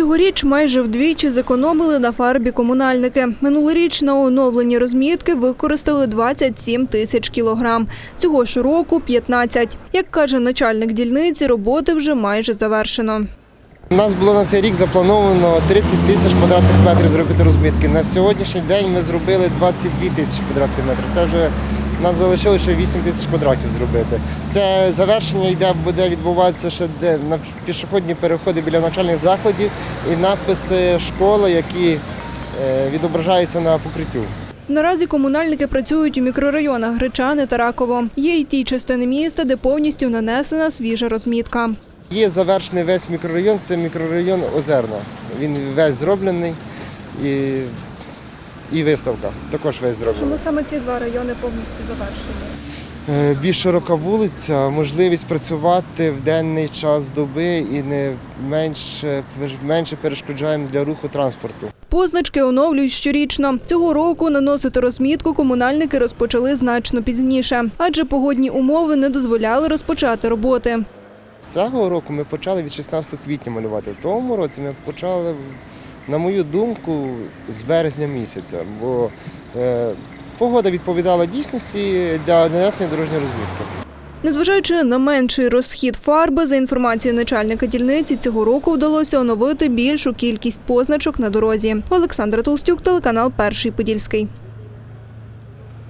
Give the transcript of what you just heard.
Цьогоріч майже вдвічі зекономили на фарбі комунальники. Минулоріч на оновлені розмітки використали 27 тисяч кілограм. Цього ж року – 15. Як каже начальник дільниці, роботи вже майже завершено. У нас було на цей рік заплановано 30 тисяч квадратних метрів зробити розмітки. На сьогоднішній день ми зробили 22 тисячі квадратних метрів. Це вже нам залишилося ще 8 тисяч квадратів зробити. Це завершення йде, буде відбуватися ще де на пішохідні переходи біля навчальних закладів і написи школи, які е, відображаються на покриттю. Наразі комунальники працюють у мікрорайонах Гречани та Раково. Є й ті частини міста, де повністю нанесена свіжа розмітка. Є завершений весь мікрорайон, це мікрорайон Озерна. Він весь зроблений і, і виставка також весь зроблена. саме ці два райони повністю завершені? Е, Більш широка вулиця, можливість працювати в денний час доби і не менше, менше перешкоджаємо для руху транспорту. Позначки оновлюють щорічно. Цього року наносити розмітку комунальники розпочали значно пізніше, адже погодні умови не дозволяли розпочати роботи. Цього року ми почали від 16 квітня малювати. В тому році ми почали, на мою думку, з березня місяця, бо е, погода відповідала дійсності для нанесення дорожньої розмітки. Незважаючи на менший розхід фарби, за інформацією начальника дільниці, цього року вдалося оновити більшу кількість позначок на дорозі. Олександра Толстюк, телеканал Перший Подільський.